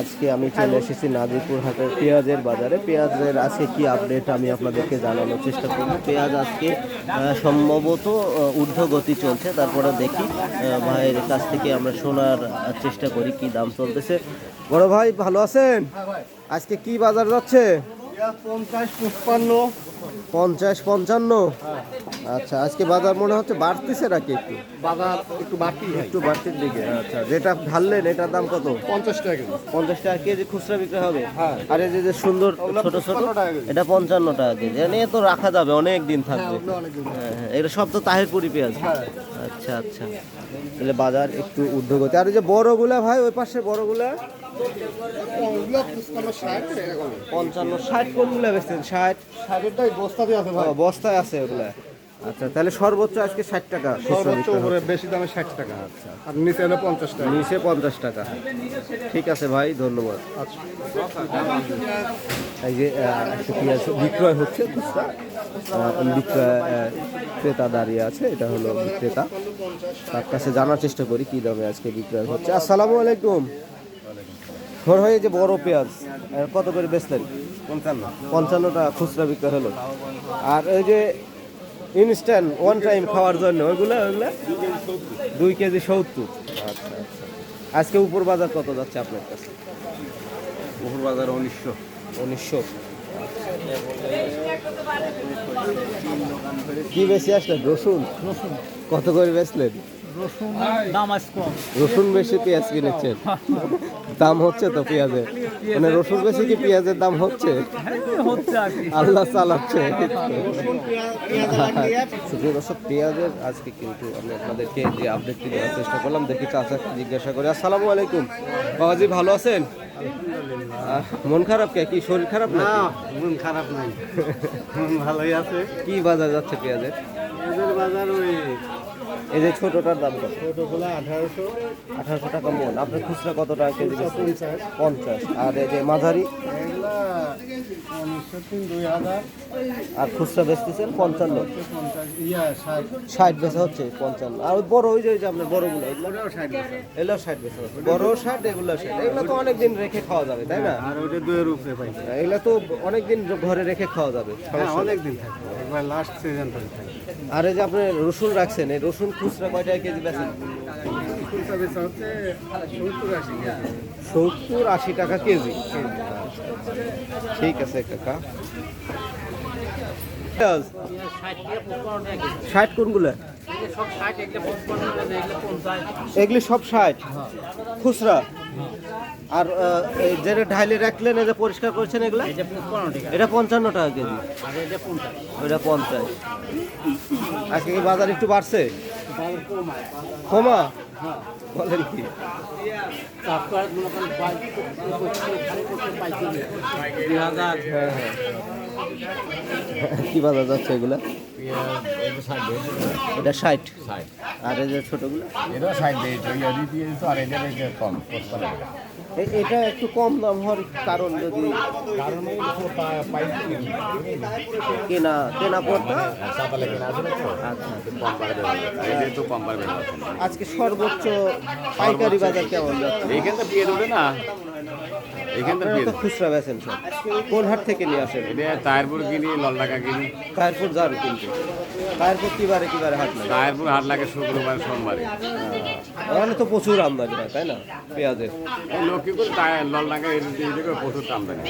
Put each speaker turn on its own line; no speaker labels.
আজকে আমি চলে এসেছি নাজিরপুর হাটের পেঁয়াজের বাজারে। পেঁয়াজের আজকে কি আপডেট আমি আপনাদেরকে জানানোর চেষ্টা করব। পেঁয়াজ আজকে সম্ভবত ঊর্ধ্বগতি চলছে। তারপরে দেখি ভাইয়ের কাছ থেকে আমরা শোনার চেষ্টা করি কি দাম চলতেছে। বড় ভাই ভালো আছেন?
হ্যাঁ
আজকে কি বাজার যাচ্ছে?
পঞ্চাশ
পঞ্চান্ন? আচ্ছা আজকে বাজার মনে হচ্ছে বাড়তেছে নাকি একটু?
বাজার একটু বাড়তি
একটু বাড়তির দিকে আচ্ছা যেটা ঢাললেন এটার দাম কত?
পঞ্চাশ টাকা
পঞ্চাশ টাকা কেজি খুচরা বিক্রি হবে?
হ্যাঁ।
আর এই যে সুন্দর ছোট ছোট
55 টাকা কেজি।
এটা পঞ্চান্ন টাকা কেজি। এনে তো রাখা যাবে অনেক দিন
হ্যাঁ
থাকবে। হ্যাঁ, হ্যাঁ, এটা সব তো তাহিরপুরি পেঁয়াজ। আচ্ছা আচ্ছা। তাহলে বাজার একটু ঊর্ধ্বগতি আর যে বড়গুলা ভাই ওই পাশে বড়গুলা? পঞ্চান্ন ষাট কোনগুলা বেচছেন? ষাট?
ষাটেরটাই বস্তাতে আছে
বস্তায় আছে ওগুলা। আচ্ছা তাহলে সর্বোচ্চ আজকে ষাট টাকা
সর্বোচ্চ উপরে বেশি দামে ষাট টাকা। আচ্ছা আর নিচে হলো পঞ্চাশ টাকা।
নিচে পঞ্চাশ টাকা। ঠিক আছে ভাই ধন্যবাদ।
আচ্ছা।
এই যে একটা পেঁয়াজ বিক্রয় হচ্ছে খুচরা। বিক্রয় ক্রেতা দাঁড়িয়ে আছে এটা হলো বিক্রেতা। তার কাছে জানার চেষ্টা করি কি দামে আজকে বিক্রয় হচ্ছে। আসসালামু আলাইকুম। ধর হয় যে বড় পেঁয়াজ কত করে বেচলেন?
পঞ্চান্ন।
পঞ্চান্ন টাকা খুচরা বিক্রয় হলো। আর ওই যে ইনস্ট্যান্ট ওয়ান টাইম খাওয়ার জন্য। ওইগুলো ওইগুলো দুই কেজি সত্তর। আচ্ছা আচ্ছা আজকে উপর বাজার কত যাচ্ছে আপনার কাছে?
উপর বাজার উনিশশো।
উনিশশো। কি বেশি আসলেন রসুন। কত করে বেচলেন?
দাম আজ কম।
রসুন বেশি পেঁয়াজ কিনেছেন? দাম হচ্ছে তো পেঁয়াজের? মানে রসুন বেশি কি পেঁয়াজের দাম হচ্ছে? আল্লাহ চালাচ্ছে। দর্শক পেঁয়াজের আজকে কিন্তু আমি আপনাদেরকে যে আপডেটটি দেওয়ার চেষ্টা করলাম দেখি চাচা জিজ্ঞাসা করি। আসসালামু আলাইকুম। বাবাজি ভালো আছেন? মন খারাপ কে? কি শরীর খারাপ না
মন খারাপ নাই। মন ভালোই আছে।
কি বাজার যাচ্ছে পেঁয়াজের?
এদের বাজার ওই
এই যে ছোটটার দাম কত?
ছোটগুলা আঠারোশো।
আঠারোশো টাকা মন। আপনার খুচরা কত টাকা কেজি?
পঞ্চাশ।
পঞ্চাশ। আর এই যে মাঝারি? আর খুচরা বেচতেছেন পঞ্চান্ন?
ষাট।
বেচা হচ্ছে পঞ্চান্ন। আর বড় ওই যে আপনার বড়গুলো এগুলো?
ষাট
বেচা। হচ্ছে। বড় ষাট এগুলো ষাট। এগুলো তো অনেক দিন রেখে খাওয়া যাবে তাই না?
আর ওটা দুয়ের উপরে পাই
এগুলো তো অনেক দিন ঘরে রেখে খাওয়া যাবে
হ্যাঁ অনেক দিন থাকবে। একবার লাস্ট সিজন
আর এই যে আপনি রসুন রাখছেন এই রসুন খুচরা কয় টাকা কেজি বেচেন?
সত্তর আশি
টাকা কেজি। ঠিক আছে কাকা। ষাট কোনগুলো?
এগুলো
সব ষাট। খুচরা? আর যেটা ঢাইলে রাখলেন এটা পরিষ্কার করছেন এগুলো?
এটা পঞ্চান্ন টাকা
কেজি।
এটা পঞ্চাশ।
আজকে কি বাজার একটু বাড়ছে? কমা বলেন কি? হ্যাঁ হ্যাঁ। কি বাজার যাচ্ছে এগুলা? এটা ষাট। আর এই যে ছোটগুলো?
এটাও এটা কম
একটু কম দাম হওয়ার কারণ যদি কেনা। কেনা পড়তা
না তো?
আচ্ছা। আজকে সর্বোচ্চ পাইকারি বাজার কেমন যাচ্ছে?
এইখান তো পেয়ে দেবে না। এইখান তো
খুচরা বেছেন সব। কোন হাট থেকে নিয়ে আসেন?
এটা তায়ারপুর কিনি লল টাকা কিনি।
তারপর যান কিন্তু। তারপর কিবারে কিবারে হাট লাগে?
তায়ারপুর হাট লাগে শুক্রবার সোমবারে।
ওখানে তো প্রচুর আমদানি হয় তাই না? পেঁয়াজের।
লোক কি করে প্রচুর আমদানি